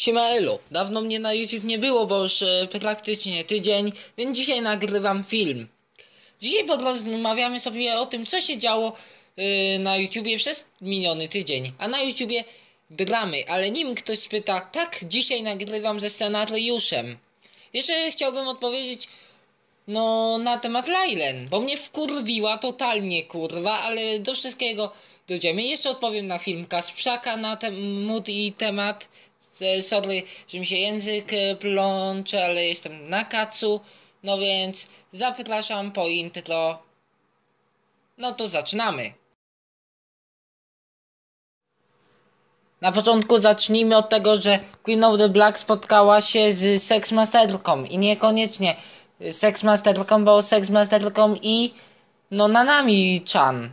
Siema Elo, dawno mnie na YouTube nie było, bo już e, praktycznie tydzień, więc dzisiaj nagrywam film. Dzisiaj porozmawiamy sobie o tym, co się działo e, na YouTubie przez miniony tydzień. A na YouTubie dramy, ale nim ktoś spyta, tak, dzisiaj nagrywam ze scenariuszem. Jeszcze chciałbym odpowiedzieć, no, na temat Lailen, bo mnie wkurwiła totalnie, kurwa, ale do wszystkiego dojdziemy. Jeszcze odpowiem na film Kasprzaka na ten i temat. E, Sorry, że mi się język e, plącze, ale jestem na kacu. No więc zapraszam po intro. No to zaczynamy. Na początku zacznijmy od tego, że Queen of the Black spotkała się z Sexmasterką i niekoniecznie Sexmasterką, bo Sexmasterką i no Nanami Chan.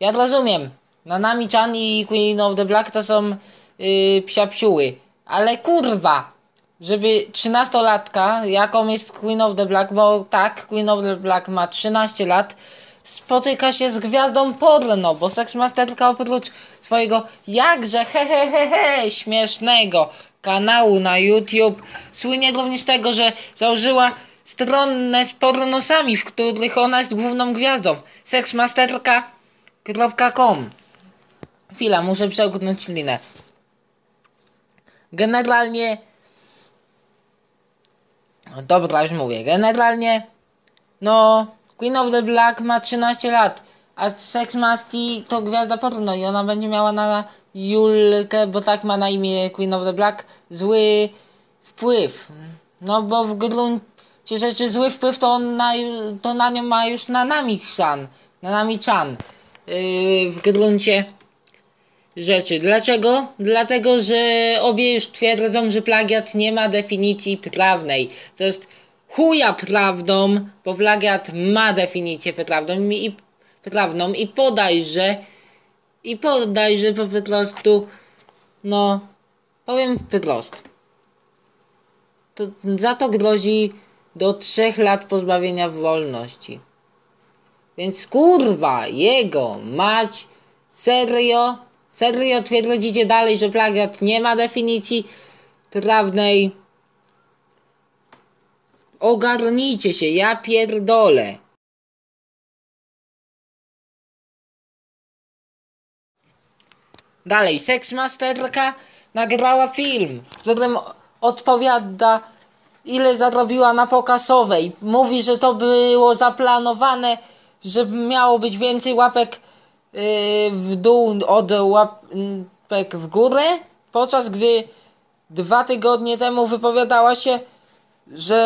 Ja rozumiem, Nanami Chan i Queen of the Black to są yy, psiapsiuły, ale kurwa, żeby 13-latka, jaką jest Queen of the Black, bo tak, Queen of the Black ma 13 lat, spotyka się z gwiazdą porno, bo Sexmasterka oprócz swojego jakże hehehehe śmiesznego kanału na YouTube słynie również z tego, że założyła stronę z pornosami, w których ona jest główną gwiazdą. Sexmasterka.com Chwila, muszę przełknąć linę. Generalnie Dobra, już mówię. Generalnie no Queen of the Black ma 13 lat, a Sex Masty to gwiazda porno i ona będzie miała na Julkę, bo tak ma na imię Queen of the Black, zły wpływ. No bo w gruncie rzeczy zły wpływ to, on na, to na nią ma już Nanami Chan. Nanami Chan. Yy, w gruncie rzeczy. Dlaczego? Dlatego, że obie już twierdzą, że plagiat nie ma definicji prawnej. Co jest chuja prawdą, bo plagiat ma definicję prawną i, prawną i podajże i podajże po prostu no powiem wprost to za to grozi do trzech lat pozbawienia wolności więc kurwa jego mać serio serio twierdzicie dalej, że plagiat nie ma definicji prawnej Ogarnijcie się, ja pierdolę. Dalej, Sexmasterka nagrała film, w którym odpowiada ile zarobiła na pokasowej. Mówi, że to było zaplanowane, że miało być więcej łapek w dół od łapek w górę, podczas gdy dwa tygodnie temu wypowiadała się, że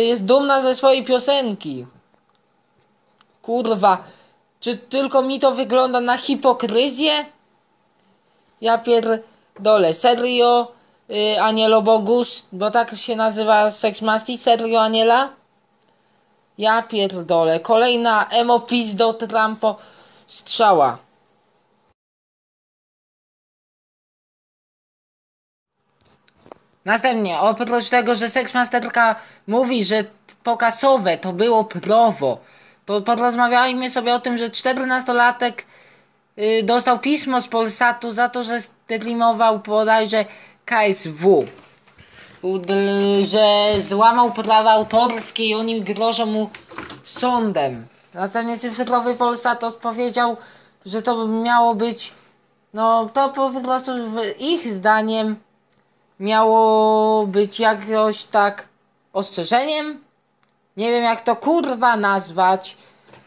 jest dumna ze swojej piosenki. Kurwa, czy tylko mi to wygląda na hipokryzję? Ja pierdolę, serio, yy, Anielo Bogusz, bo tak się nazywa Sex Masty, serio Aniela? Ja pierdolę, kolejna emo pizdo Trumpo strzała. Następnie, oprócz tego, że Sexmasterka mówi, że pokasowe to było prawo, to porozmawiajmy sobie o tym, że 14-latek yy, dostał pismo z Polsatu za to, że streamował bodajże KSW. Że złamał prawa autorskie i oni grożą mu sądem. Następnie cyfrowy Polsat odpowiedział, że to miało być, no to po prostu ich zdaniem miało być jakoś tak ostrzeżeniem. Nie wiem jak to kurwa nazwać,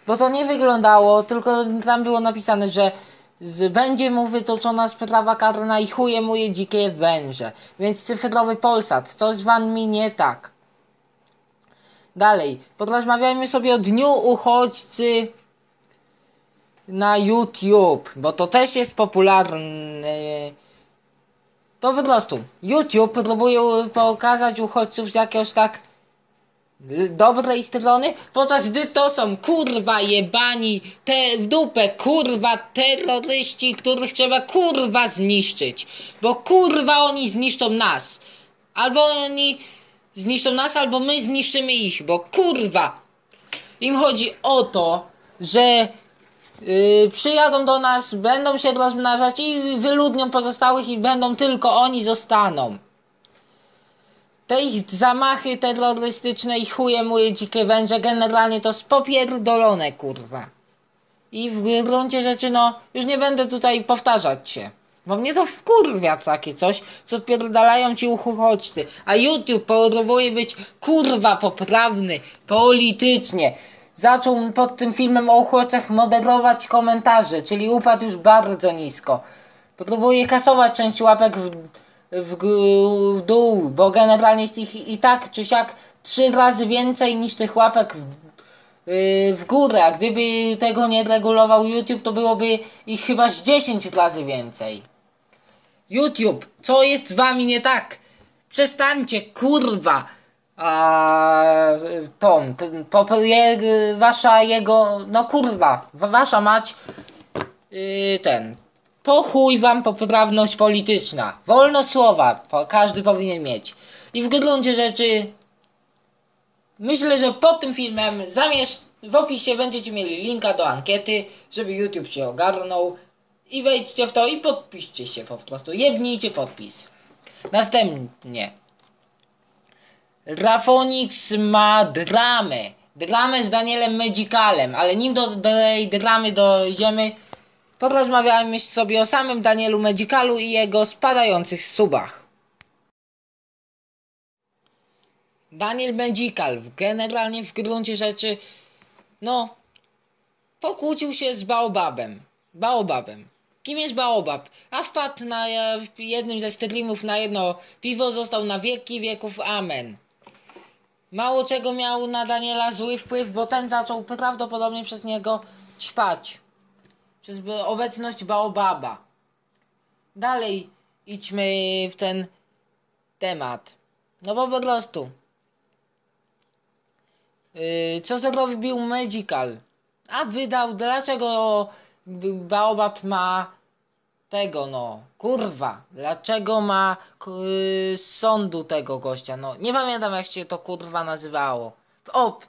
bo to nie wyglądało, tylko tam było napisane, że będzie mu wytoczona sprawa karna i chuje mu je dzikie węże. Więc cyfrowy Polsat, coś z wami nie tak. Dalej, porozmawiajmy sobie o Dniu Uchodźcy na YouTube, bo to też jest popularny po prostu YouTube próbuje pokazać uchodźców z jakiegoś tak dobrej strony, podczas gdy to są kurwa jebani, te w dupę kurwa terroryści, których trzeba kurwa zniszczyć. Bo kurwa oni zniszczą nas. Albo oni zniszczą nas, albo my zniszczymy ich, bo kurwa im chodzi o to, że Yy, przyjadą do nas, będą się rozmnażać i wyludnią pozostałych i będą tylko oni zostaną. Te ich zamachy terrorystyczne i chuje moje dzikie węże generalnie to spopierdolone kurwa. I w gruncie rzeczy no już nie będę tutaj powtarzać się. Bo mnie to wkurwia takie coś, co odpierdalają ci uchodźcy. A YouTube próbuje być kurwa poprawny, politycznie. Zaczął pod tym filmem o uchodźcach moderować komentarze, czyli upadł już bardzo nisko. Próbuje kasować część łapek w, w, w dół, bo generalnie jest ich i tak czy siak trzy razy więcej niż tych łapek w, yy, w górę. A gdyby tego nie regulował YouTube, to byłoby ich chyba z 10 razy więcej. YouTube, co jest z wami nie tak? Przestańcie, kurwa! A, Tom, ten, po, je, wasza jego, no kurwa, wasza mać, yy, ten, pochuj wam poprawność polityczna, wolność słowa, po, każdy powinien mieć. I w gruncie rzeczy, myślę, że pod tym filmem zamiast w opisie będziecie mieli linka do ankiety, żeby YouTube się ogarnął, i wejdźcie w to i podpiszcie się po prostu. Jebnijcie podpis. Następnie. Rafonix ma dramę. Dramę z Danielem Medicalem, ale nim do, tej dramy dojdziemy, porozmawiajmy sobie o samym Danielu Medicalu i jego spadających subach. Daniel Medical generalnie w gruncie rzeczy, no, pokłócił się z Baobabem. Baobabem. Kim jest Baobab? A wpadł na jednym ze streamów na jedno piwo, został na wieki wieków. Amen. Mało czego miał na Daniela zły wpływ, bo ten zaczął prawdopodobnie przez niego ćpać. Przez obecność Baobaba. Dalej idźmy w ten temat. No bo po prostu. Yy, co zrobił Magical? A wydał, dlaczego Baobab ma tego no, kurwa, dlaczego ma yy, sądu tego gościa, no, nie pamiętam jak się to kurwa nazywało. O,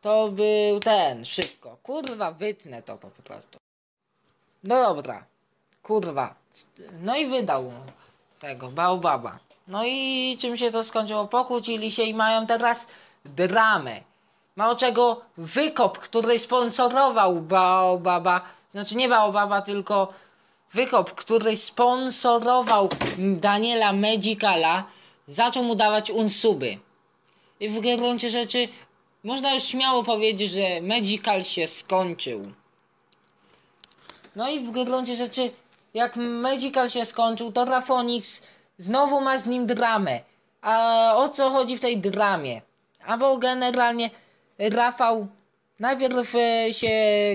to był ten, szybko, kurwa, wytnę to po prostu. No dobra, kurwa, no i wydał tego, Baobaba. No i czym się to skończyło? Pokłócili się i mają teraz dramę. Mało czego, wykop, który sponsorował Baobaba, znaczy nie Baobaba, tylko Wykop, który sponsorował Daniela Medicala, zaczął mu dawać unsuby. I w gruncie rzeczy można już śmiało powiedzieć, że Medical się skończył. No i w gruncie rzeczy, jak Medical się skończył, to Rafonix znowu ma z nim dramę. A o co chodzi w tej dramie? A bo generalnie Rafał najpierw e, się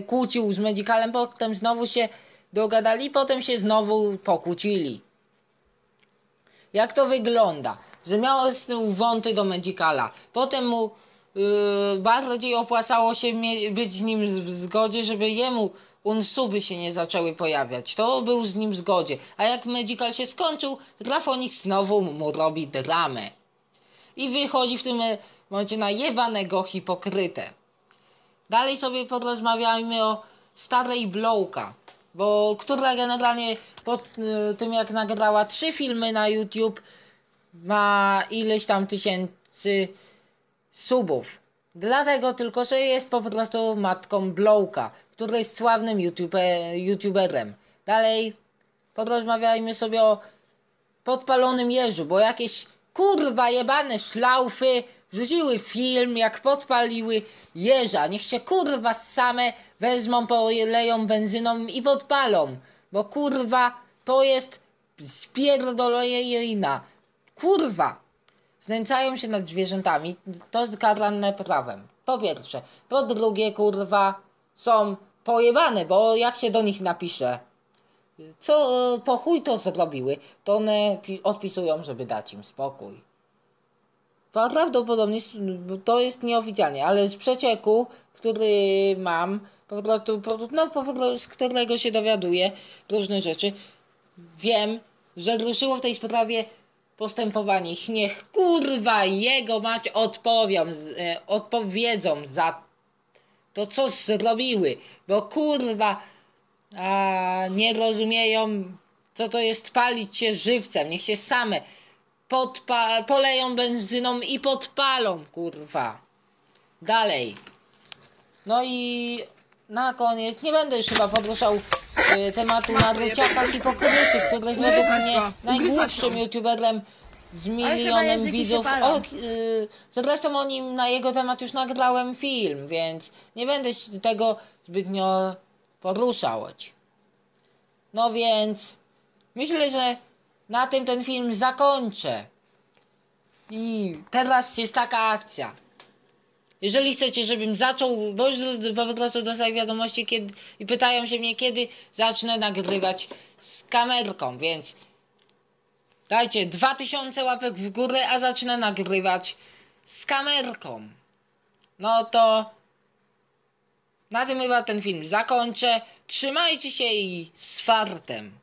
kłócił z Medicalem, potem znowu się dogadali, potem się znowu pokłócili. Jak to wygląda? Że miał z tym wąty do Medicala. Potem mu yy, bardziej opłacało się być z nim w zgodzie, żeby jemu unsuby się nie zaczęły pojawiać. To był z nim w zgodzie. A jak Medical się skończył, Grafonik znowu mu robi dramę. I wychodzi w tym momencie na jebanego hipokrytę. Dalej sobie porozmawiajmy o starej Blowka bo która generalnie po y, tym jak nagrała trzy filmy na YouTube ma ileś tam tysięcy subów. Dlatego tylko, że jest po prostu matką Blowka, który jest sławnym YouTuber, YouTuberem. Dalej porozmawiajmy sobie o podpalonym jeżu, bo jakieś kurwa jebane szlaufy wrzuciły film, jak podpaliły jeża. Niech się kurwa same wezmą, poleją benzyną i podpalą. Bo kurwa to jest spierdolejina. Kurwa. Znęcają się nad zwierzętami. To jest karane prawem. Po pierwsze. Po drugie kurwa są pojebane, bo jak się do nich napisze co po chuj to zrobiły, to one odpisują, żeby dać im spokój. Prawdopodobnie to jest nieoficjalnie, ale z przecieku, który mam, po prostu, no, po prostu z którego się dowiaduję różne rzeczy, wiem, że ruszyło w tej sprawie postępowanie. Niech kurwa jego mać odpowią, e, odpowiedzą za to co zrobiły, bo kurwa a, nie rozumieją, co to jest palić się żywcem. Niech się same podpa- poleją benzyną i podpalą, kurwa. Dalej. No i na koniec, nie będę już chyba podruszał y, tematu nadruciaka hipokryty, który jest według mnie najgłupszym youtuberem z milionem widzów. O, y, zresztą o nim na jego temat już nagrałem film, więc nie będę się tego zbytnio poruszał. No więc myślę, że na tym ten film zakończę. I teraz jest taka akcja. Jeżeli chcecie, żebym zaczął, bo już po prostu dostaję wiadomości kiedy, i pytają się mnie, kiedy zacznę nagrywać z kamerką, więc dajcie 2000 łapek w górę, a zacznę nagrywać z kamerką. No to na tym chyba ten film zakończę. Trzymajcie się i z fartem.